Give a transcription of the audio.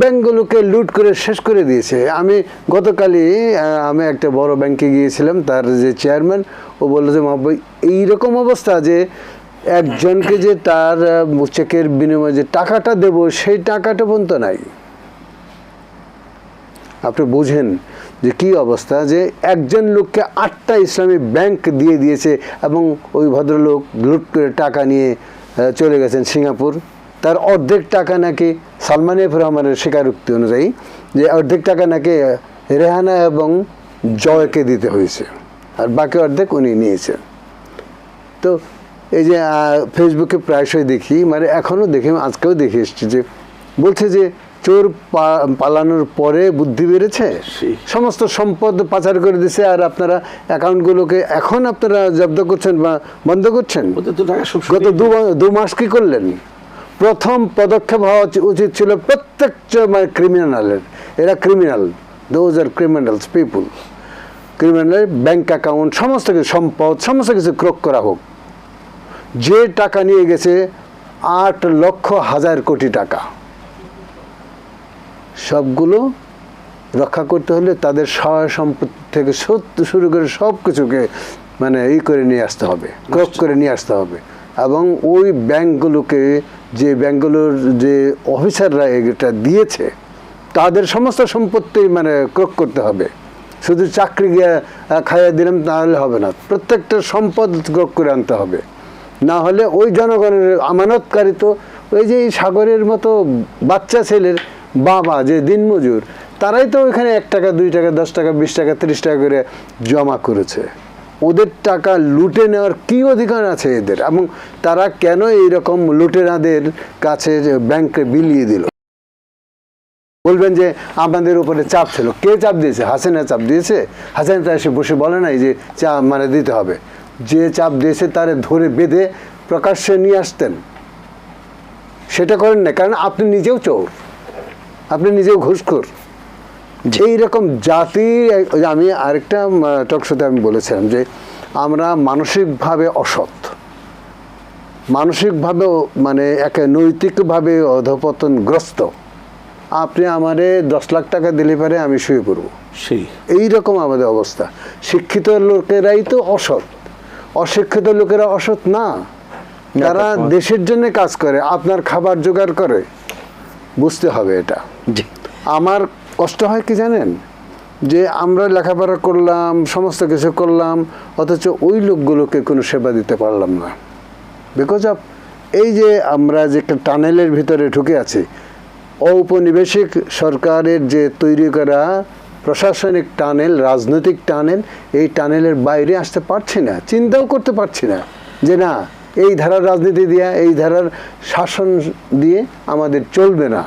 ব্যাংকগুলোকে লুট করে শেষ করে দিয়েছে। আমি গতকালই আমি একটা বড় ব্যাংকে গিয়েছিলাম, তার যে চেয়ারম্যান, ও বলল যে মাহবুব এইরকম অবস্থা যে একজনকে যে তার চেকের বিনিময়ে যে টাকাটা দেব, সেই টাকাটা পর্যন্ত নাই। আপনি বুঝেন যে কি অবস্থা যে একজন লোককে আটটা ইসলামী ব্যাংক দিয়ে দিয়েছে এবং ওই ভদ্রলোক লুট করে টাকা নিয়ে চলে গেছেন সিঙ্গাপুর। তার অর্ধেক টাকা নাকি সালমান এফ রহমানের স্বীকারোক্তি অনুযায়ী যে অর্ধেক টাকা নাকি রেহানা এবং জয়কে দিতে হয়েছে আর বাকি অর্ধেক উনি নিয়েছেন। তো এই যে ফেসবুকে প্রায়শই দেখি মানে এখনও দেখি আজকেও দেখে এসছি যে বলছে যে চোর পালানোর পরে বুদ্ধি বেড়েছে। সমস্ত সম্পদ পাচার করে দিছে আর আপনারা অ্যাকাউন্টগুলোকে এখন আপনারা জব্দ করছেন বা বন্ধ করছেন? গত দু মাস কি করলেন? প্রথম পদক্ষেপ হওয়া উচিত ছিল প্রত্যেক মানে ক্রিমিনালের এরা criminal those are criminals people ক্রিমিনালের bank account সমস্ত কিছু সম্পদ সমস্ত কিছু ক্রোক করা হোক। যে টাকা নিয়ে গেছে আট লক্ষ হাজার কোটি টাকা। সবগুলো রক্ষা করতে হলে তাদের সহায় সম্পত্তি থেকে সত্য শুরু করে সব কিছুকে মানে ই করে নিয়ে আসতে হবে ক্রোক করে নিয়ে আসতে হবে। এবং ওই ব্যাংকগুলোকে যে ব্যাঙ্গালোর যে অফিসাররা এটা দিয়েছে, তাদের সমস্ত সম্পত্তি মানে ক্রোক করতে হবে। শুধু চাকরি খাইয়ে দিলাম তাহলে হবে না। প্রত্যেকটা সম্পদ ক্রোক করে আনতে হবে। না হলে ওই জনগণের আমানতকারী তো ওই যে সাগরের মতো বাচ্চা ছেলের বাবা যে দিনমজুর, তারাই তো ওইখানে এক টাকা, দুই টাকা, দশ টাকা, বিশ টাকা, তিরিশ টাকা করে জমা করেছে। ওদের টাকা লুটে নেওয়ার কি অধিকার আছে এদের? এবং তারা কেন এইরকম লুটেরাদের কাছে ব্যাংকে বিলিয়ে দিল? বলবেন যে আমাদের উপরে চাপ ছিল। কে চাপ দিয়েছে? হাসিনা চাপ দিয়েছে? হাসিনা এসে বসে বলে নাই যে চাপ মানে দিতে হবে। যে চাপ দিয়েছে তারে ধরে বেঁধে প্রকাশ্যে নিয়ে আসতেন। সেটা করেন না, কারণ আপনি নিজেও চোর। আপনি নিজেও ঘুষখোর। এই রকম জাতি আমি আরেকটা টক শোতে আমি বলেছিলাম যে আমরা মানসিকভাবে অসৎ। মানসিকভাবে মানে একে নৈতিকভাবে অধপতনগ্রস্ত। আপনি আমারে দশ লাখ টাকা দিলে পারে আমি শুয়ে পড়ব। সেই। এই রকম আমাদের অবস্থা। শিক্ষিত লোকেরাই তো অসৎ। অশিক্ষিত লোকেরা অসৎ না। তারা দেশের জন্য কাজ করে আপনার খাবার জোগাড় করে। বুঝতে হবে এটা। আমার কষ্ট হয় কি জানেন? যে আমরা লেখাপড়া করলাম, সমস্ত কিছু করলাম, অথচ ওই লোকগুলোকে কোনো সেবা দিতে পারলাম না। বিকজ অফ এই যে আমরা যে একটা টানেলের ভিতরে ঢুকে আছি, ঔপনিবেশিক সরকারের যে তৈরি করা প্রশাসনিক টানেল, রাজনৈতিক টানেল, এই টানেলের বাইরে আসতে পারছি না, চিন্তাও করতে পারছি না যে না, এই ধারার রাজনীতি দিয়ে, এই ধারার শাসন দিয়ে আমাদের চলবে না।